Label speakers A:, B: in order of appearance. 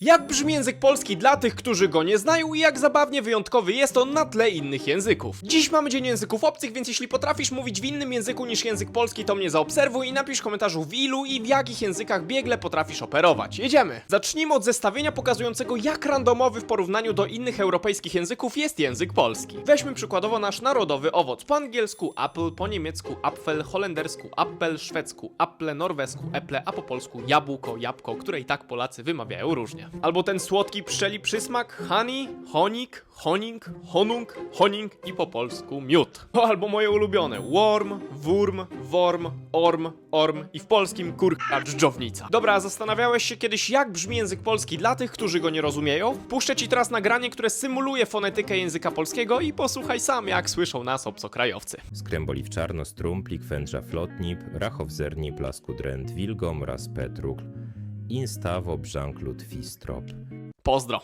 A: Jak brzmi język polski dla tych, którzy go nie znają i jak zabawnie wyjątkowy jest on na tle innych języków. Dziś mamy Dzień Języków Obcych, więc jeśli potrafisz mówić w innym języku niż język polski, to mnie zaobserwuj i napisz w komentarzu w ilu i w jakich językach biegle potrafisz operować. Jedziemy! Zacznijmy od zestawienia pokazującego jak randomowy w porównaniu do innych europejskich języków jest język polski. Weźmy przykładowo nasz narodowy owoc. Po angielsku apple, po niemiecku apfel, holendersku appel, szwedzku apple, norwesku apple, a po polsku jabłko, jabłko, które i tak Polacy wymawiają różnie. Albo ten słodki pszczeli przysmak honey, honik, honing, honung, honing i po polsku miód. O, albo moje ulubione worm, wurm, worm, orm, orm i w polskim kurka dżdżownica. Dobra, zastanawiałeś się kiedyś jak brzmi język polski dla tych, którzy go nie rozumieją? Puszczę ci teraz nagranie, które symuluje fonetykę języka polskiego i posłuchaj sam jak słyszą nas obcokrajowcy.
B: Skręboliw czarno, strumplik, wędrza flotnip, rachow zerni, plasku dręt, wilgom, raz petrukl, instawo, brzank, lud, fistrop.
A: Pozdro.